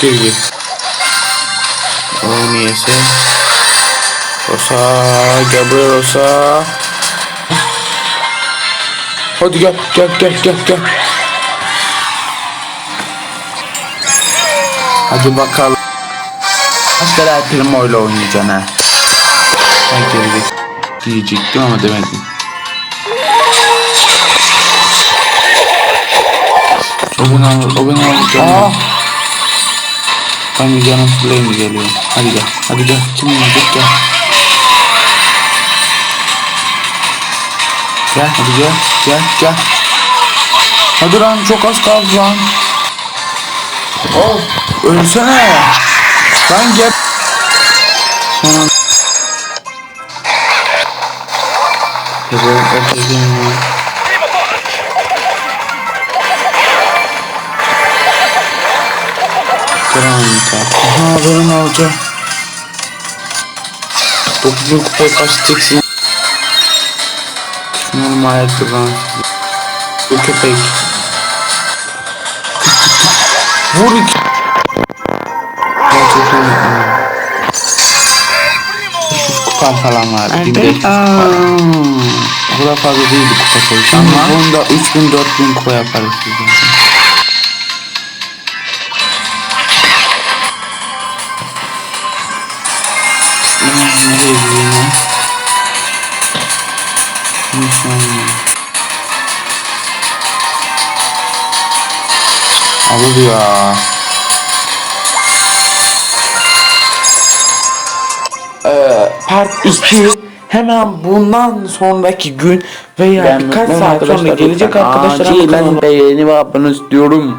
Geri gir. O niyeyse. Rosa. Buraya Rosa. Hadi gel gel gel gel gel. Hadi bakalım. El Primo ile oynayacaksın ha. Ben git. Diyecektim ama demedim. O beni alır, o beni alır. Bir canım fırlayınca geliyorum. Hadi gel, hadi gel. Kim yiyecek gel. Gel, hadi gel, gel, gel. Hadi lan çok az kaldı lan. Oh, ölsene. Lan gel. Sonra... Bebeğim, öpeceğim Granta. Aha benim alacağım. 9000 kupaya kaç çeksin? Normal ayakkabı. Bu köpek. Vur iki. Ben çok iyi. 500 kupam falan vardı. 1500 kupa. O kadar fazla değildi kupa sayısı ama bunda 3000 4000 kupa yaparız zaten. Gidiyor ya? Nişanlı. Alır ya. Ee, part 2 hemen bundan sonraki gün veya birkaç saat sonra gelecek arkadaşlar. Acilen beğeni ve abone istiyorum.